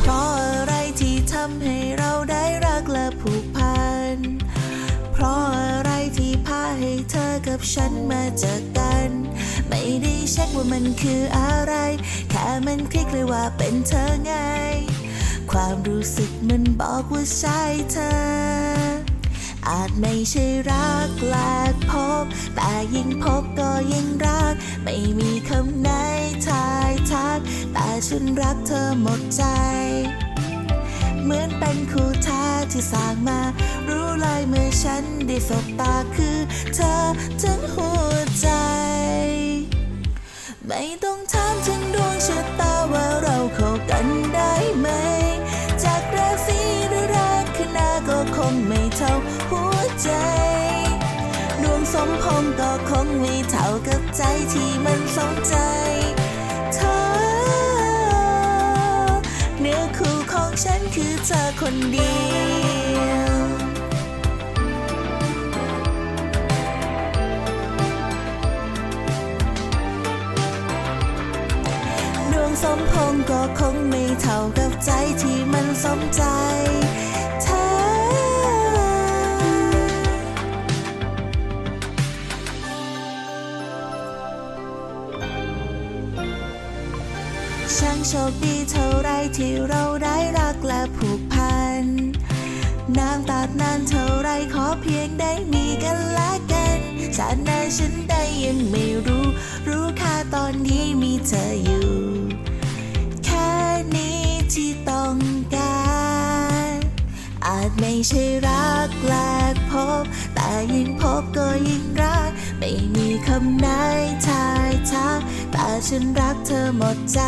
เพราะอะไรที่ทำให้เราได้รักและผูกพัน เพราะอะไรที่พาให้เธอกับฉันมาเจอกัน ไม่ได้เช็คว่ามันคืออะไร แค่มันคลิกเลยว่าเป็นเธอไง ความรู้สึกมันบอกว่าใช่เธออาจไม่ใช่รักแลกพบ แต่ยิ่งพบก็ยิ่งรัก ไม่มีคำ ฉันรักเธอหมดใจ เหมือนเป็นคู่แท้ที่สร้างมา รู้เลยเมื่อฉันได้สบตาคือเธอทั้งหัวใจ ไม่ต้องถามถึงดวงชะตาว่าเราเข้ากันได้ไหม จากราศีหรือราคนาก็คงไม่เท่าหัวใจดวงสมพงษ์ก็คงไม่เท่ากับใจที่มันสมใจ มพงก็คงไม่เท่ากับใจที่มันสมใจเธอ ช่างโชคดีเท่าไรที่เราได้รักและผูกพัน น้ำตาดนานเท่าไรขอเพียงได้มีกันและกันชาติหน้าฉันได้ยังไม่รู้ รู้ค่ตอนนี้มีเธอ ใช่รักแรกพบ แต่ยิ่งพบก็ยิ่งรัก ไม่มีคำไหนทายทักแต่ฉันรักเธอหมดใจ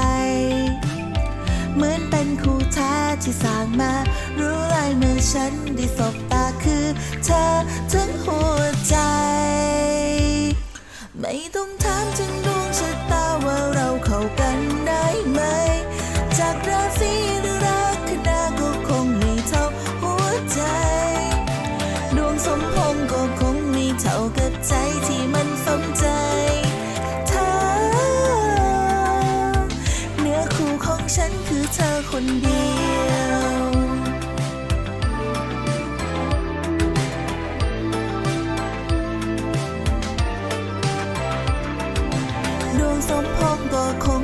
เหมือนเป็นคู่แท้ที่สร้างมา รู้เลยเมื่อฉันได้สบตาคือเธอทั้งหัวใจ ไม่ต้องถามถึงดวงชะตาว่าเราเข้ากันได้ไหม จากราศากับใจที่มันสมใจเธอเนื้อคู่ของฉันคือเธอคนเดียวดวงสมพงก็คง